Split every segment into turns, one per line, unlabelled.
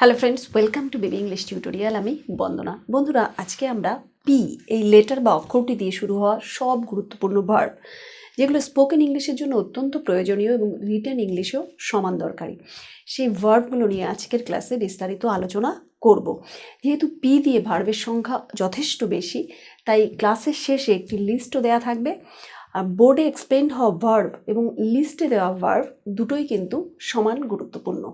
Hello friends welcome to baby English tutorial আমি বন্দনা। বন্ধুরা, আজকে আমরা পি এই লেটার বা অক্ষরটি দিয়ে শুরু হওয়া সব গুরুত্বপূর্ণ ভার্ব যেগুলো স্পোকেন ইংলিশের জন্য অত্যন্ত প্রয়োজনীয় এবং রিটেন ইংলিশেও সমান দরকারি। সেই ভার্বগুলো নিয়ে আজকের ক্লাসে বিস্তারিত আলোচনা করব। যেহেতু পি দিয়ে ভার্বের সংখ্যা যথেষ্ট বেশি, তাই ক্লাসের শেষে একটি লিস্টও দেওয়া থাকবে। আর বোর্ডে এক্সপ্লেন হওয়া ভার্ব এবং লিস্টে দেওয়া ভার্ব দুটোই কিন্তু সমান গুরুত্বপূর্ণ।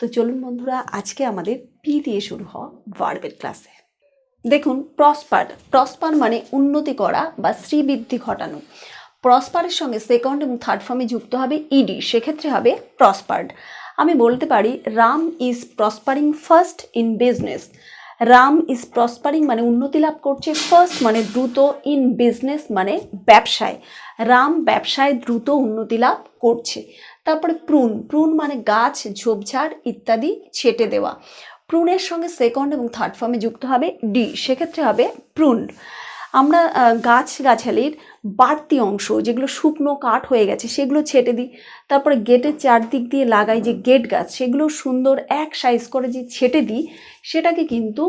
তো চলুন বন্ধুরা, আজকে আমাদের পি দিয়ে শুরু হওয়া ভার্বের ক্লাসে। দেখুন প্রসপার প্রসপার মানে উন্নতি করা বা শ্রীবৃদ্ধি ঘটানো। প্রসপারের সঙ্গে সেকেন্ড এবং থার্ড ফর্মে যুক্ত হবে ইডি সেক্ষেত্রে হবে প্রসপার্ড আমি বলতে পারি, Ram is prospering fast in business Ram is prospering মানে উন্নতি লাভ করছে ফার্স্ট মানে দ্রুত ইন বিজনেস মানে ব্যবসায়। রাম ব্যবসায় দ্রুত উন্নতি লাভ করছে। তারপরে প্রুন প্রুন মানে গাছ, ঝোপঝাড় ইত্যাদি ছেটে দেওয়া। প্রুনের সঙ্গে সেকেন্ড এবং থার্ড ফর্মে যুক্ত হবে ডি সেক্ষেত্রে হবে প্রুন আমরা গাছ গাছালির বাড়তি অংশ, যেগুলো শুকনো কাঠ হয়ে গেছে, সেগুলো ছেটে দিই। তারপরে গেটের চারদিক দিয়ে লাগাই যে গেট গাছ, সেগুলো সুন্দর এক সাইজ করে যে ছেটে দিই, সেটাকে কিন্তু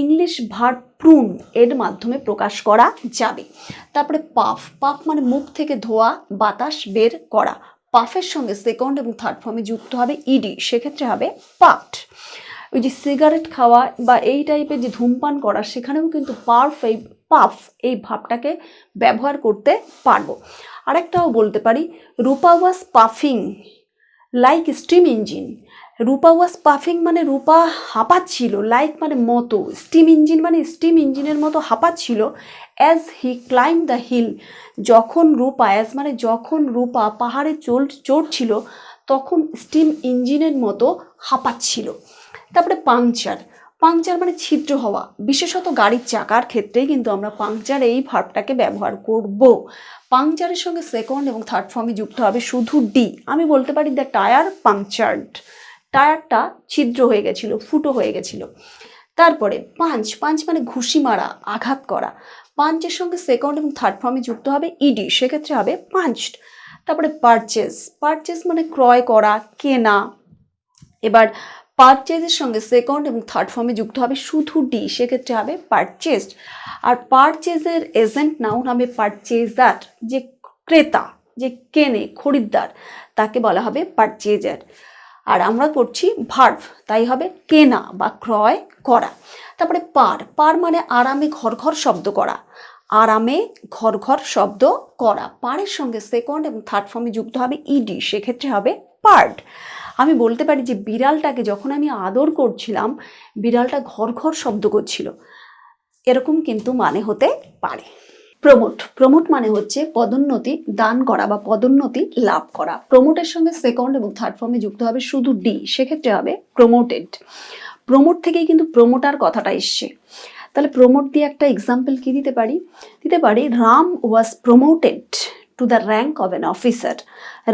ইংলিশ ভার প্রুন এর মাধ্যমে প্রকাশ করা যাবে। তারপরে পাফ পাফ মানে মুখ থেকে ধোয়া, বাতাস বের করা। পাফের সঙ্গে সেকেন্ড এবং থার্ড ফর্মে যুক্ত হবে ইডি সেক্ষেত্রে হবে পাট ওই যে সিগারেট খাওয়া বা এই টাইপের যে ধূমপান করা, সেখানেও কিন্তু পার্ফ এই, পাফ এই ভাবটাকে ব্যবহার করতে পারব। আরেকটাও বলতে পারি, Rupa was puffing like steam engine Rupa was puffing মানে রূপা হাঁপাচ্ছিল লাইক মানে মতো স্টিম ইঞ্জিন মানে স্টিম ইঞ্জিনের মতো হাঁপাচ্ছিল as he climb the hill যখন রূপা অ্যাজ মানে যখন রূপা পাহাড়ে চল, চড়ছিল, তখন স্টিম ইঞ্জিনের মতো হাঁপাচ্ছিল। তারপরে পাংচার পাংচার মানে ছিদ্র হওয়া, বিশেষত গাড়ির চাকার ক্ষেত্রেই কিন্তু আমরা পাংচার এই ভার্বটাকে ব্যবহার করব। পাংচারের সঙ্গে সেকেন্ড এবং থার্ড ফর্মে যুক্ত হবে শুধু ডি আমি বলতে পারি দ্য টায়ার পাংচার্ড টায়ারটা ছিদ্র হয়ে গেছিল, ফুটো হয়ে গেছিল। তারপরে পাঞ্চ পাঞ্চ মানে ঘুষি মারা, আঘাত করা। পাঞ্চের সঙ্গে সেকেন্ড এবং থার্ড ফর্মে যুক্ত হবে ইডি সেক্ষেত্রে হবে পাঞ্চড। তারপরে পারচেজ পারচেজ মানে ক্রয় করা, কেনা। এবার পারচেজের সঙ্গে সেকেন্ড এবং থার্ড ফর্মে যুক্ত হবে শুধু ডি সেক্ষেত্রে হবে পারচেজড আর পারচেজের এজেন্ট নাউন হবে পারচেজার যে ক্রেতা, যে কেনে, খরিদ্দার, তাকে বলা হবে পারচেজার আর আমরা করছি ভার্ভ তাই হবে কেনা বা ক্রয় করা। তারপরে পার পার মানে আরামে ঘর ঘর শব্দ করা। আরামে ঘর ঘর শব্দ করা। পারের সঙ্গে সেকেন্ড এবং থার্ড ফর্মে যুক্ত হবে ইডি সেক্ষেত্রে হবে পার্ট আমি বলতে পারি যে বিড়ালটাকে যখন আমি আদর করছিলাম, বিড়ালটা ঘর ঘর শব্দ করছিল। এরকম কিন্তু মানে হতে পারে। প্রমোট। প্রমোট মানে হচ্ছে পদোন্নতি দান করা বা পদোন্নতি লাভ করা। প্রমোটের সঙ্গে সেকেন্ড এবং থার্ড ফর্মে যুক্ত হবে শুধু ডি সেক্ষেত্রে হবে প্রমোটেড প্রমোট থেকেই কিন্তু প্রমোটার কথাটা এসছে। তাহলে প্রমোট দিয়ে একটা এক্সাম্পল কি দিতে পারি? দিতে পারি, Ram was promoted to the rank of an officer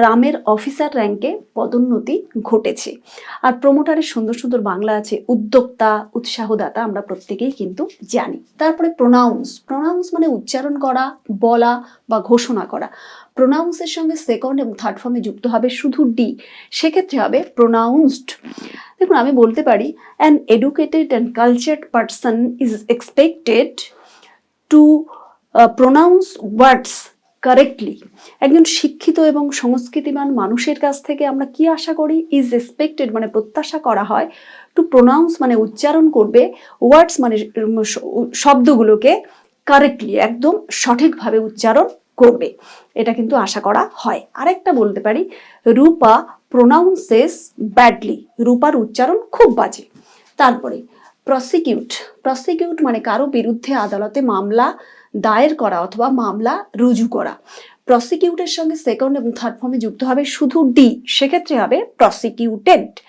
রামের অফিসার র্যাঙ্কে পদোন্নতি ঘটেছে। আর প্রমোটারের সুন্দর সুন্দর বাংলা আছে, উদ্যোক্তা, উৎসাহদাতা আমরা প্রত্যেকেই কিন্তু জানি। তারপরে প্রোনাউন্স প্রোনাউন্স মানে উচ্চারণ করা, বলা বা ঘোষণা করা। প্রোনাউন্সের সঙ্গে সেকেন্ড এবং থার্ড ফর্মে যুক্ত হবে শুধু ডি সেক্ষেত্রে হবে প্রোনাউন্সড দেখুন, আমি বলতে পারি an educated and cultured person is expected to pronounce words correctly একজন শিক্ষিত এবং সংস্কৃতিবান মানুষের কাছ থেকে আমরা কি আশা করি? ইজ এক্সপেক্টেড মানে প্রত্যাশা করা হয়। টু প্রোনাউন্স মানে উচ্চারণ করবে। ওয়ার্ডস মানে শব্দগুলোকে কারেক্টলি একদম সঠিকভাবে উচ্চারণ করবে। এটা কিন্তু আশা করা হয়। আরেকটা বলতে পারি, রূপা প্রোনাউন্সেস ব্যাডলি রূপার উচ্চারণ খুব বাজে। তারপরে প্রসিকিউট প্রসিকিউট মানে কারও বিরুদ্ধে আদালতে মামলা দায়ের করা অথবা মামলা রুজু করা। প্রসিকিউটের সঙ্গে সেকেন্ড এবং থার্ড ফর্মে যুক্ত হবে শুধু ডি সেক্ষেত্রে হবে প্রসিকিউটেড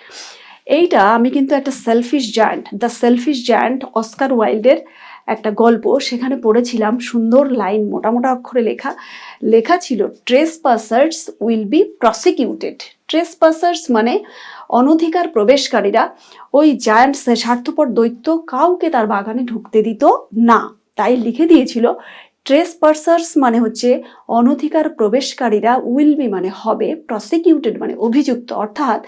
এইটা আমি কিন্তু একটা selfish giant the selfish giant Oscar ওয়াইল্ডের একটা গল্প। সেখানে পড়েছিলাম, সুন্দর লাইন, মোটা মোটা অক্ষরে লেখা। লেখা ছিল trespassers will be prosecuted trespassers মানে অনধিকার প্রবেশকারীরা। ওই জায়ান্ট স্বার্থপর দৈত্য কাউকে তার বাগানে ঢুকতে দিত না। তাই লিখে দিয়েছিল ট্রেস পার্সার্স মানে হচ্ছে অনধিকার প্রবেশকারীরা উইল বি মানে হবে প্রসিকিউটেড মানে অভিযুক্ত। অর্থাৎ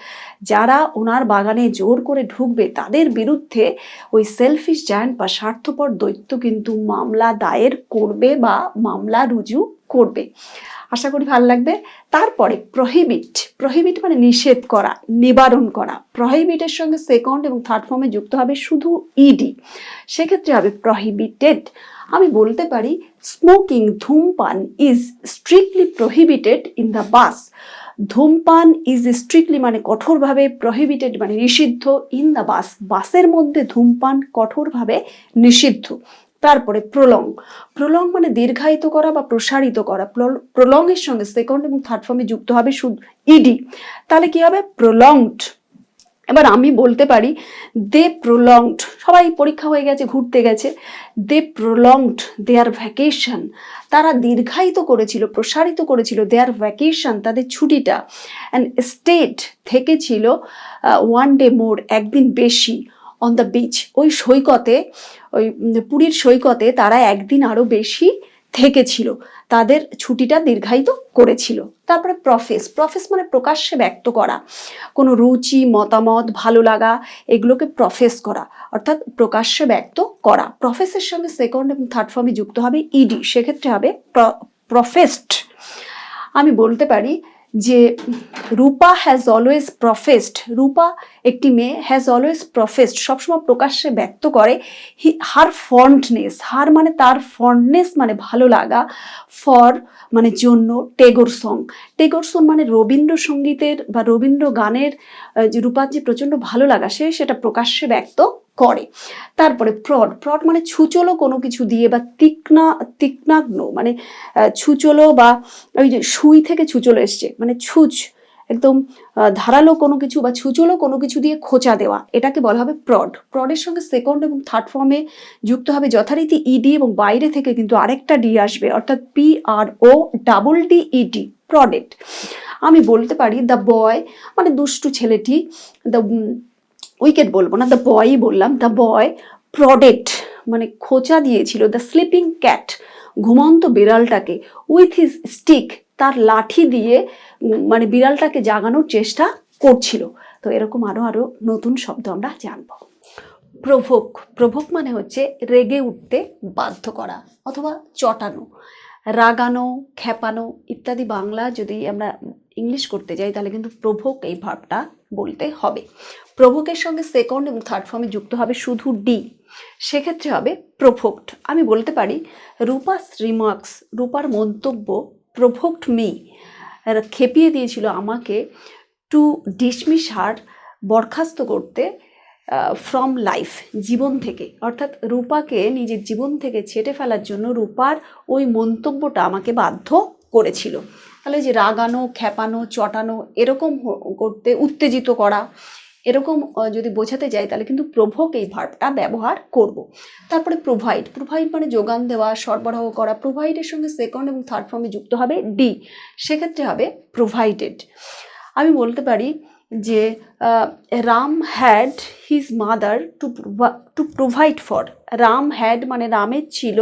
যারা ওনার বাগানে জোর করে ঢুকবে, তাদের বিরুদ্ধে ওই সেলফিশ জায়ান্ট বা স্বার্থপর দৈত্য কিন্তু মামলা দায়ের করবে বা মামলা রুজু করবে। আশা করি ভালো লাগবে। তারপরে প্রহিবিট প্রহিবিট মানে নিষেধ করা, নিবারণ করা। প্রহিবিটের সঙ্গে সেকেন্ড এবং থার্ড ফর্মে যুক্ত হবে শুধু ইডি সেক্ষেত্রে হবে প্রহিবিটেড আমি বলতে পারি স্মোকিং ধূমপান is strictly prohibited in the bus ধূমপান ইজ স্ট্রিক্টলি মানে কঠোরভাবে প্রহিবিটেড মানে নিষিদ্ধ ইন দ্য বাস বাসের মধ্যে ধূমপান কঠোরভাবে নিষিদ্ধ। তারপরে প্রলং প্রলং মানে দীর্ঘায়িত করা বা প্রসারিত করা। প্রলং এর সঙ্গে সেকেন্ড এবং থার্ড ফর্মে যুক্ত হবে শুধু ইডি তাহলে কি হবে? প্রলংড এবার আমি বলতে পারি দে প্রলংড সবাই পরীক্ষা হয়ে গেছে, ঘুরতে গেছে। দে প্রলংড দেয়ার ভ্যাকেশন তারা দীর্ঘায়িত করেছিল, প্রসারিত করেছিল দেয়ার ভ্যাকেশন তাদের ছুটিটা। অ্যান্ড স্টেট থেকেছিল ওয়ান ডে মোর একদিন বেশি। অন দ্য বিচ ওই সৈকতে, ওই পুরীর সৈকতে তারা একদিন আরও বেশি থেকেছিল। তাদের ছুটিটা দীর্ঘায়িত করেছিল। তারপরে প্রফেস প্রফেস মানে প্রকাশ্যে ব্যক্ত করা। কোনো রুচি, মতামত, ভালো লাগা, এগুলোকে প্রফেস করা, অর্থাৎ প্রকাশ্যে ব্যক্ত করা। প্রফেসের সঙ্গে সেকেন্ড এবং থার্ড ফর্মে যুক্ত হবে ইডি সেক্ষেত্রে হবে প্রফেসড আমি বলতে পারি যে রূপা হ্যাজ অলওয়েজ প্রফেসড রূপা একটি মেয়ে হ্যাজ অলওয়েজ প্রফেসড সবসময় প্রকাশ্যে ব্যক্ত করে হি হার ফন্ডনেস হার মানে তার ফন্ডনেস মানে ভালো লাগা ফর মানে জন্য টেগোর সং টেগোর সং মানে রবীন্দ্রসঙ্গীতের বা রবীন্দ্র গানের যে রূপার যে প্রচণ্ড ভালো লাগা, সে সেটা প্রকাশ্যে ব্যক্ত করে। তারপরে প্রড প্রড মানে ছুচলো কোনো কিছু দিয়ে বা তীক্ষ্ণা, তীক্ষ্ণাগ্ন মানে ছুচলো বা ওই যে সুই থেকে ছুচলো এসছে মানে ছুঁচ। একদম ধারালো কোনো কিছু বা ছুচলো কোনো কিছু দিয়ে খোঁচা দেওয়া। এটাকে বলা হবে প্রড প্রডের সঙ্গে সেকেন্ড এবং থার্ড ফর্মে যুক্ত হবে যথারীতি ইডি এবং বাইরে থেকে কিন্তু আরেকটা ডি আসবে, অর্থাৎ P R O double D E D prodded আমি বলতে পারি দ্য বয় মানে দুষ্টু ছেলেটি দ্য উইকেট বলব না দ্য বয়ই বললাম দ্য বয় প্রডেট মানে খোঁচা দিয়েছিল দ্য স্লিপিং ক্যাট ঘুমন্ত বিড়ালটাকে উইথ হিজ স্টিক তার লাঠি দিয়ে মানে বিড়ালটাকে জাগানোর চেষ্টা করছিল। তো এরকম আরও আরও নতুন শব্দ আমরা জানব। প্রভোক প্রভোক মানে হচ্ছে রেগে উঠতে বাধ্য করা অথবা চটানো, রাগানো খেপানো ইত্যাদি বাংলা যদি আমরা ইংলিশ করতে যাই তাহলে কিন্তু প্রভোক এই ভাবটা বলতে হবে। প্রভোকের সঙ্গে সেকেন্ড এবং থার্ড ফর্মে যুক্ত হবে শুধু ডি। সেক্ষেত্রে হবে প্রভোক্ট আমি বলতে পারি রূপাস রিমার্কস রূপার মন্তব্য প্রভোক্ট মি খেপিয়ে দিয়েছিল আমাকে টু ডিসমিস হার বরখাস্ত করতে ফ্রম লাইফ জীবন থেকে। অর্থাৎ রূপাকে নিজের জীবন থেকে ছেটে ফেলার জন্য রূপার ওই মন্তব্যটা আমাকে বাধ্য করেছিল। তাহলে যে রাগানো, খ্যাপানো, চটানো, এরকম করতে, উত্তেজিত করা এরকম যদি বোঝাতে যাই, তাহলে কিন্তু প্রভোক এই ভার্বটা ব্যবহার করব। তারপরে প্রোভাইড প্রোভাইড মানে যোগান দেওয়া, সরবরাহ করা প্রোভাইডের সঙ্গে সেকেন্ড এবং থার্ড ফর্মে যুক্ত হবে ডি সেক্ষেত্রে হবে প্রোভাইডেড আমি বলতে পারি যে Ram had his mother to to provide for Ram had মানে রামের ছিল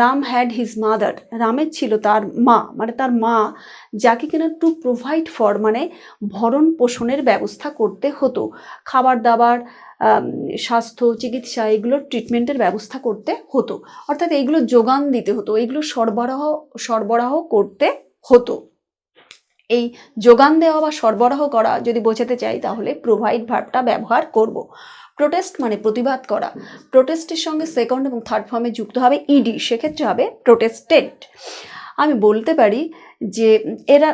রাম হ্যাড হিজ মাদার রামের ছিল তার মা মানে তার মা, যাকে কিনা টু প্রোভাইড ফর মানে ভরণ পোষণের ব্যবস্থা করতে হতো। খাবার দাবার স্বাস্থ্য, চিকিৎসা, এগুলোর ট্রিটমেন্টের ব্যবস্থা করতে হতো। অর্থাৎ এইগুলো যোগান দিতে হতো এইগুলো সরবরাহ সরবরাহ করতে হতো। এই যোগান দেওয়া বা সরবরাহ করা যদি বোঝাতে চাই, তাহলে প্রোভাইড ভার্বটা ব্যবহার করব। প্রোটেস্ট মানে প্রতিবাদ করা। প্রোটেস্টের সঙ্গে সেকেন্ড এবং থার্ড ফর্মে যুক্ত হবে ইডি সেক্ষেত্রে হবে প্রোটেস্টেড আমি বলতে পারি যে এরা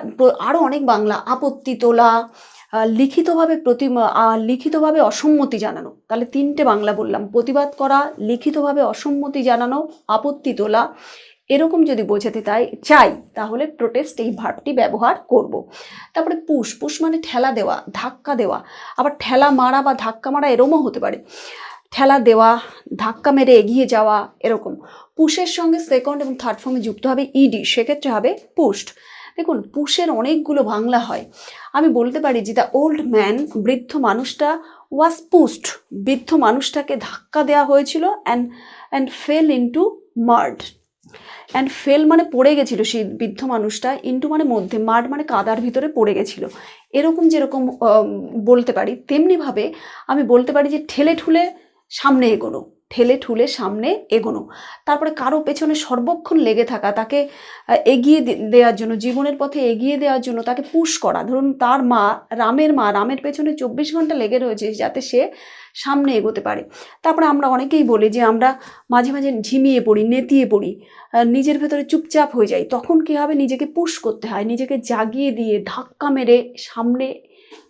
আরও অনেক বাংলা আপত্তি তোলা লিখিতভাবে প্রতি লিখিতভাবে অসম্মতি জানানো। তাহলে তিনটে বাংলা বললাম। প্রতিবাদ করা লিখিতভাবে অসম্মতি জানানো আপত্তি তোলা এরকম যদি বোঝাতে তাই, চাই, তাহলে প্রোটেস্ট এই ভার্বটি ব্যবহার করব। তারপরে পুশ পুশ মানে ঠেলা দেওয়া, ধাক্কা দেওয়া। আবার ঠেলা মারা বা ধাক্কা মারা এরমও হতে পারে। ঠেলা দেওয়া, ধাক্কা মেরে এগিয়ে যাওয়া, এরকম। পুশের সঙ্গে সেকেন্ড এবং থার্ড ফর্মে যুক্ত হবে ইডি সেক্ষেত্রে হবে পুস্ট দেখুন পুষের অনেকগুলো বাংলা হয়। আমি বলতে পারি যে দ্য ওল্ড ম্যান বৃদ্ধ মানুষটা ওয়াজ পুস্ট বৃদ্ধ মানুষটাকে ধাক্কা দেওয়া হয়েছিল and and fell into mud and fell মানে পড়ে গেছিল সেই বৃদ্ধ মানুষটা ইন্টু মানে মধ্যে মাঠ মানে কাদার ভিতরে পড়ে গেছিল। এরকম যেরকম বলতে পারি, তেমনিভাবে আমি বলতে পারি যে ঠেলে ঠুলে সামনে এগোনো। ঠেলে ঠুলে সামনে এগোনো। তারপরে কারও পেছনে সর্বক্ষণ লেগে থাকা, তাকে এগিয়ে দেওয়ার জন্য, জীবনের পথে এগিয়ে দেওয়ার জন্য তাকে পুশ করা। ধরুন তার মা, রামের মা, রামের পেছনে চব্বিশ ঘণ্টা লেগে রয়েছে যাতে সে সামনে এগোতে পারে। তারপরে আমরা অনেকেই বলি যে আমরা মাঝে মাঝে ঝিমিয়ে পড়ি, নেতিয়ে পড়ি নিজের ভেতরে চুপচাপ হয়ে যাই। তখন কী হবে? নিজেকে পুশ করতে হয়, নিজেকে জাগিয়ে দিয়ে ধাক্কা মেরে সামনে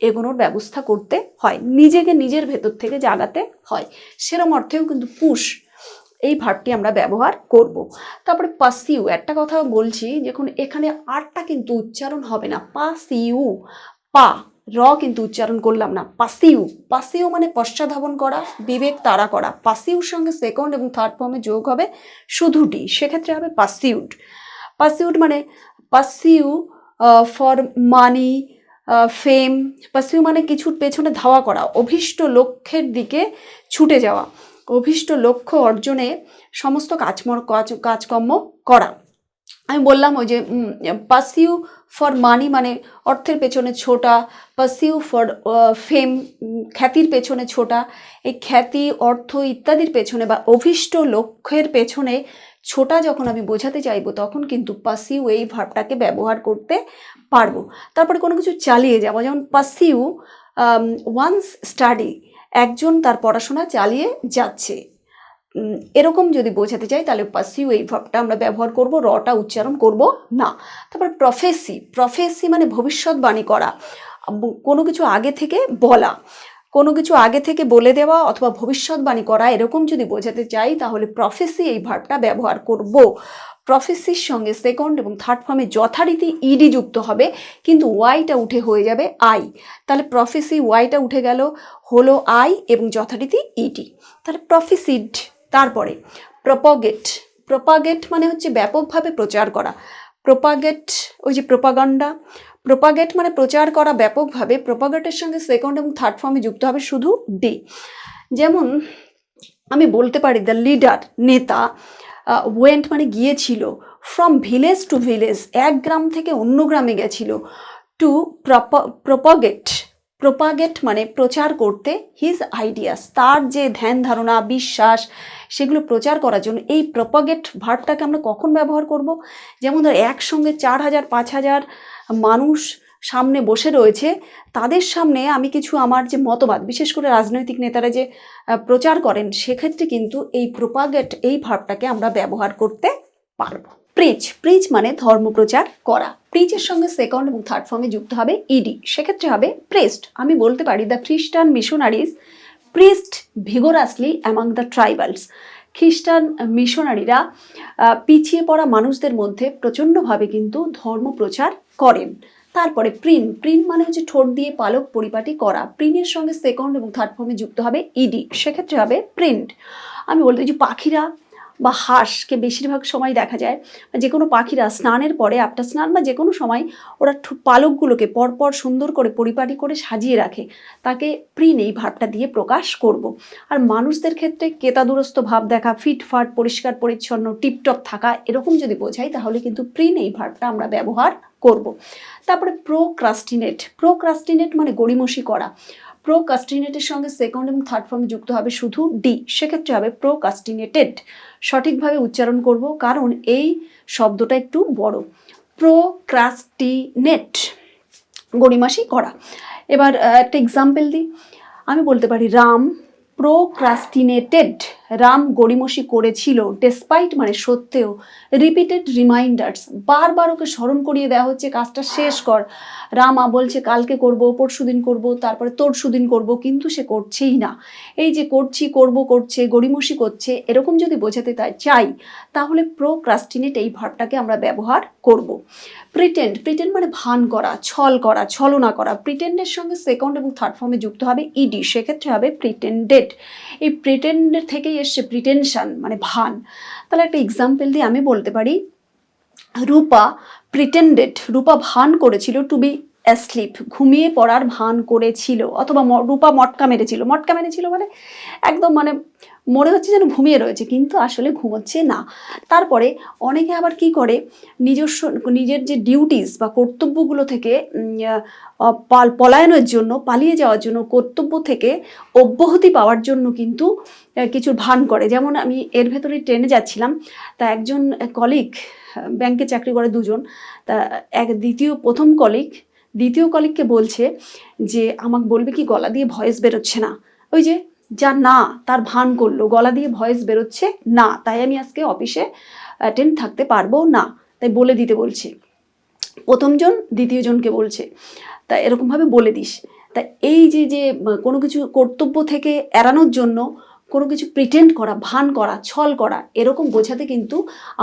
এগোনোর ব্যবস্থা করতে হয়। নিজেকে নিজের ভেতর থেকে জাগাতে হয়। সেরম অর্থেও কিন্তু পুশ এই ভার্বটি আমরা ব্যবহার করব। তারপরে পাসিউ, একটা কথা বলছি যখন এখানে আরটা কিন্তু উচ্চারণ হবে না। পাসিউ, পা, র কিন্তু উচ্চারণ করলাম না। পাসিউ পাসিউ মানে পশ্চাধাবন করা, বিবেক তাড়া করা। পাসিউর সঙ্গে সেকেন্ড এবং থার্ড ফর্মে যোগ হবে শুধুটি সেক্ষেত্রে হবে পাসিউড। পাসিউড মানে পাসিউ ফর মানি ফেম পাসিউ মানে কিছুর পেছনে ধাওয়া করা, অভীষ্ট লক্ষ্যের দিকে ছুটে যাওয়া, অভীষ্ট লক্ষ্য অর্জনে সমস্ত কাজমর, কাজ, কাজকর্ম করা। আমি বললাম ওই যে পাসিউ ফর মানি মানে অর্থের পেছনে ছোটা পাসিউ ফর ফেম খ্যাতির পেছনে ছোটা, এই খ্যাতি, অর্থ ইত্যাদির পেছনে বা অভীষ্ট লক্ষ্যের পেছনে ছোটা যখন আমি বোঝাতে চাইব, তখন কিন্তু পাসিউ এই ভাবটাকে ব্যবহার করতে পারব। তারপরে কোনো কিছু চালিয়ে যাব, যেমন পাসিউ ওয়ান্স স্টাডি একজন তার পড়াশোনা চালিয়ে যাচ্ছে। এরকম যদি বোঝাতে চাই, তাহলে পাসিউ এই ভাবটা আমরা ব্যবহার করব রটা উচ্চারণ করব না। তারপর প্রফেসি প্রফেসি মানে ভবিষ্যৎবাণী করা কোনো কিছু আগে থেকে বলা। কোনো কিছু আগে থেকে বলে দেওয়া অথবা ভবিষ্যৎবাণী করা এরকম যদি বোঝাতে চাই, তাহলে প্রফেসি এই ভাবটা ব্যবহার করব। প্রফেসির সঙ্গে সেকেন্ড এবং থার্ড ফর্মে যথারীতি ইডি যুক্ত হবে, কিন্তু ওয়াইটা উঠে হয়ে যাবে আই তাহলে প্রফেসি ওয়াইটা উঠে গেল, হলো আই এবং যথারীতি ইডি তাহলে প্রফেসিড তারপরে প্রপগেট প্রপাগেট মানে হচ্ছে ব্যাপকভাবে প্রচার করা। প্রপাগেট ওই যে প্রোপাগান্ডা প্রোপাগেট মানে প্রচার করা ব্যাপকভাবে প্রোপাগেটের সঙ্গে সেকেন্ড এবং থার্ড ফর্মে যুক্ত হবে শুধু ডি যেমন আমি বলতে পারি দ্য লিডার নেতা ওয়েন্ট মানে গিয়েছিল ফ্রম ভিলেজ টু ভিলেজ এক গ্রাম থেকে অন্য গ্রামে গেছিল টু প্রপ প্রপাগেট প্রপাগেট মানে প্রচার করতে হিজ আইডিয়াস তার যে ধ্যান ধারণা, বিশ্বাস, সেগুলো প্রচার করার জন্য এই প্রোপাগেট ভার্বটাকে আমরা কখন ব্যবহার করব? যেমন ধর একসঙ্গে চার হাজার, পাঁচ হাজার মানুষ সামনে বসে রয়েছে, তাদের সামনে আমি কিছু আমার যে মতবাদ, বিশেষ করে রাজনৈতিক নেতারা যে প্রচার করেন, সেক্ষেত্রে কিন্তু এই প্রোপাগেট, এই ভার্বটাকে আমরা ব্যবহার করতে পারব। প্রিচ প্রিচ মানে ধর্ম প্রচার করা। প্রিচের সঙ্গে সেকেন্ড এবং থার্ড ফর্মে যুক্ত হবে ইডি সেক্ষেত্রে হবে প্রেস্ট আমি বলতে পারি the Christian missionaries priest vigorously among the tribals Christian মিশনারিরা পিছিয়ে পড়া মানুষদের মধ্যে প্রচণ্ডভাবে কিন্তু ধর্ম প্রচার করেন। তারপরে প্রিন প্রিন মানে হচ্ছে ঠোঁট দিয়ে পালক পরিপাটি করা। প্রিনের সঙ্গে সেকেন্ড এবং থার্ড ফর্মে যুক্ত হবে ইডি সেক্ষেত্রে হবে প্রিন্ট আমি বলতে যে পাখিরা বা হাঁসকে বেশিরভাগ সময় দেখা যায় যে কোনো পাখিরা স্নানের পরে আফটার স্নান বা যে কোনো সময় ওরা পালকগুলোকে পরপর সুন্দর করে পরিপাটি করে সাজিয়ে রাখে তাকে প্রিন এই ভাবটা দিয়ে প্রকাশ করব। আর মানুষদের ক্ষেত্রে কেতাদুরস্ত ভাব দেখা ফিটফাট পরিষ্কার, পরিচ্ছন্ন, টিপটপ থাকা এরকম যদি বোঝাই, তাহলে কিন্তু প্রিন এই ভাবটা আমরা ব্যবহার করব। তারপরে প্রোক্রাস্টিনেট প্রোক্রাস্টিনেট মানে গড়িমসি করা প্রোকাস্টিনেটের সঙ্গে সেকেন্ড এবং থার্ড ফর্মে যুক্ত হবে শুধু ডি সেক্ষেত্রে হবে প্রো প্রোকাস্টিনেটেড সঠিকভাবে উচ্চারণ করব, কারণ এই শব্দটা একটু বড়। প্রোক্রাস্টিনেট গড়িমাসি করা। এবার একটা এক্সাম্পল দিই। আমি বলতে পারি রাম প্রো প্রোক্রাস্টিনেটেড রাম গড়িমসি করেছিল ডেসপাইট মানে সত্ত্বেও রিপিটেড রিমাইন্ডার্স বারবার ওকে স্মরণ করিয়ে দেওয়া হচ্ছে, কাজটা শেষ কর। রামা বলছে, কালকে করব, পরশু দিন করব, তারপরে তরশু দিন করব, কিন্তু সে করছেই না। এই যে করছি, করব, করছে, গড়িমসি করছে, এরকম যদি বোঝাতে তাই চাই, তাহলে প্রোক্রাস্টিনেট এই ভাবটাকে আমরা ব্যবহার করব। প্রিটেন্ড প্রিটেন্ড মানে ভান করা, ছল করা, ছলনা করা। প্রিটেন্ডের সঙ্গে সেকেন্ড এবং থার্ড ফর্মে যুক্ত হবে ইডি সেক্ষেত্রে হবে প্রিটেন্ডেড এই প্রিটেন্ডের থেকেই এসছে প্রিটেনশন মানে ভান। তাহলে একটা এক্সাম্পল দিয়ে আমি বলতে পারি, রূপা প্রিটেন্ডেড রূপা ভান করেছিল টু বি অ্যাসলিপ ঘুমিয়ে পড়ার ভান করেছিল, অথবা রূপা মটকা মেরেছিল। মটকা মেরেছিল মানে একদম মানে মনে হচ্ছে যেন ঘুমিয়ে রয়েছে, কিন্তু আসলে ঘুমোচ্ছে না। তারপরে অনেকে আবার কি করে, নিজস্ব, নিজের যে ডিউটিস বা কর্তব্যগুলো থেকে পাল- পলায়নের জন্য, পালিয়ে যাওয়ার জন্য, কর্তব্য থেকে অব্যাহতি পাওয়ার জন্য কিন্তু কিছু ভান করে। যেমন আমি এর ভেতরে ট্রেনে যাচ্ছিলাম, তা একজন কলিগ ব্যাংকে চাকরি করে দুজন, তা এক দ্বিতীয়, প্রথম কলিগ দ্বিতীয় কলিগকে বলছে যে, আমাকে বলবে কি, গলা দিয়ে ভয়েস বেরোচ্ছে না। ওই যে যা না, তার ভান করল। গলা দিয়ে ভয়েস বেরোচ্ছে, না, তাই আমি আজকে অফিসে অ্যাটেন্ড থাকতে পারব না। তাই বলে দিতে বলছে। প্রথমজন দ্বিতীয়জনকে বলছে, তা এরকমভাবে বলে দিস। তা এই যে যে, কোনো কিছু কর্তব্য থেকে এড়ানোর জন্য কোনো কিছু প্রিটেন্ড করা, ভান করা, ছল করা, এরকম বোঝাতে কিন্তু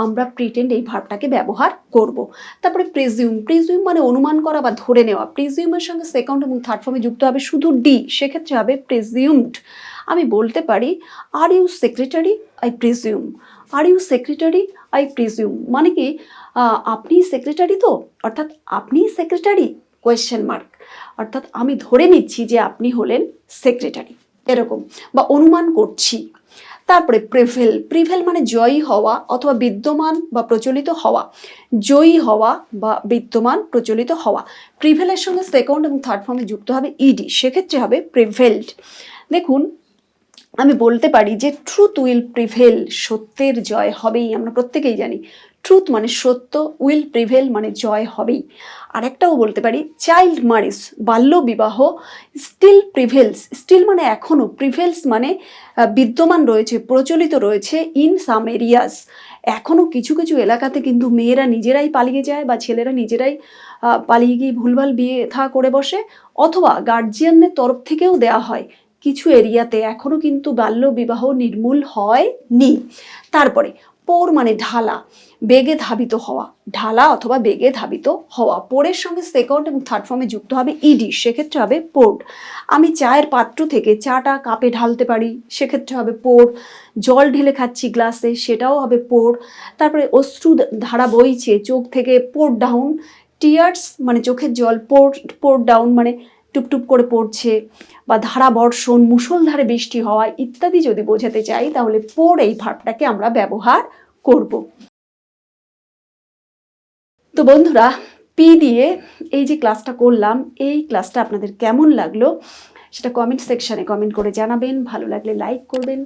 আমরা প্রিটেন্ড এই ভাবটাকে ব্যবহার করব। তারপরে প্রিজিউম প্রিজিউম মানে অনুমান করা বা ধরে নেওয়া। প্রিজিউমের সঙ্গে সেকেন্ড এবং থার্ড ফর্মে যুক্ত হবে শুধু ডি সেক্ষেত্রে হবে প্রিজিউমড আমি বলতে পারি are you secretary I presume are you secretary I presume মানে কি আপনি সেক্রেটারি তো? অর্থাৎ আপনি সেক্রেটারি কোয়েশ্চেন মার্ক অর্থাৎ আমি ধরে নিচ্ছি যে আপনি হলেন সেক্রেটারি এরকম। বা অনুমান করছি। তারপরে প্রিভেল প্রিভেল মানে জয়ী হওয়া অথবা বিদ্যমান বা প্রচলিত হওয়া। জয়ী হওয়া বা বিদ্যমান, প্রচলিত হওয়া। প্রিভেলের সঙ্গে সেকেন্ড এবং থার্ড ফর্মে যুক্ত হবে ইডি সেক্ষেত্রে হবে প্রিভেলড দেখুন, আমি বলতে পারি যে ট্রুথ উইল প্রিভেল সত্যের জয় হবেই, আমরা প্রত্যেকেই জানি। ট্রুথ মানে সত্য উইল প্রিভেল মানে জয় হবেই। আর একটাও বলতে পারি চাইল্ড ম্যারেজ বাল্য বিবাহ স্টিল প্রিভেলস স্টিল মানে এখনও প্রিভেলস মানে বিদ্যমান রয়েছে, প্রচলিত রয়েছে ইন সাম এরিয়াস এখনও কিছু কিছু এলাকাতে কিন্তু মেয়েরা নিজেরাই পালিয়ে যায় বা ছেলেরা নিজেরাই পালিয়ে গিয়ে ভুলভাল বিয়ে থা করে বসে, অথবা গার্জিয়ানদের তরফ থেকেও দেওয়া হয়। কিছু এরিয়াতে এখনও কিন্তু বাল্য বিবাহ নির্মূল হয়নি। তারপরে, পোর মানে ঢালা। বেগে ধাবিত হওয়া, ঢালা অথবা বেগে ধাবিত হওয়া। পোড়ের সঙ্গে সেকেন্ড এবং থার্ড ফর্মে যুক্ত হবে ইডি সেক্ষেত্রে হবে পোর্ড আমি চায়ের পাত্র থেকে চাটা কাপে ঢালতে পারি, সেক্ষেত্রে হবে পোর জল ঢেলে খাচ্ছি গ্লাসে সেটাও হবে পোর তারপরে অশ্রু ধারা বইছে, চোখ থেকে পোর ডাউন টিয়ার্স মানে চোখের জল পোর পোর ডাউন মানে টুপটুপ করে পড়ছে বা ধারা বর্ষণ, মুষলধারে বৃষ্টি হওয়া ইত্যাদি যদি বোঝাতে চাই, তাহলে পোর এই ভাবটাকে আমরা ব্যবহার করব। তো বন্ধুরা পি দিয়ে এই যে ক্লাসটা করলাম, এই ক্লাসটা আপনাদের কেমন লাগল সেটা কমেন্ট সেকশানে কমেন্ট করে জানাবেন। ভালো লাগলে লাইক করবেন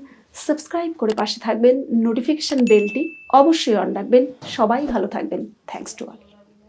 সাবস্ক্রাইব করে পাশে থাকবেন নোটিফিকেশান বেলটি অবশ্যই অন রাখবেন। সবাই ভালো থাকবেন। Thanks to all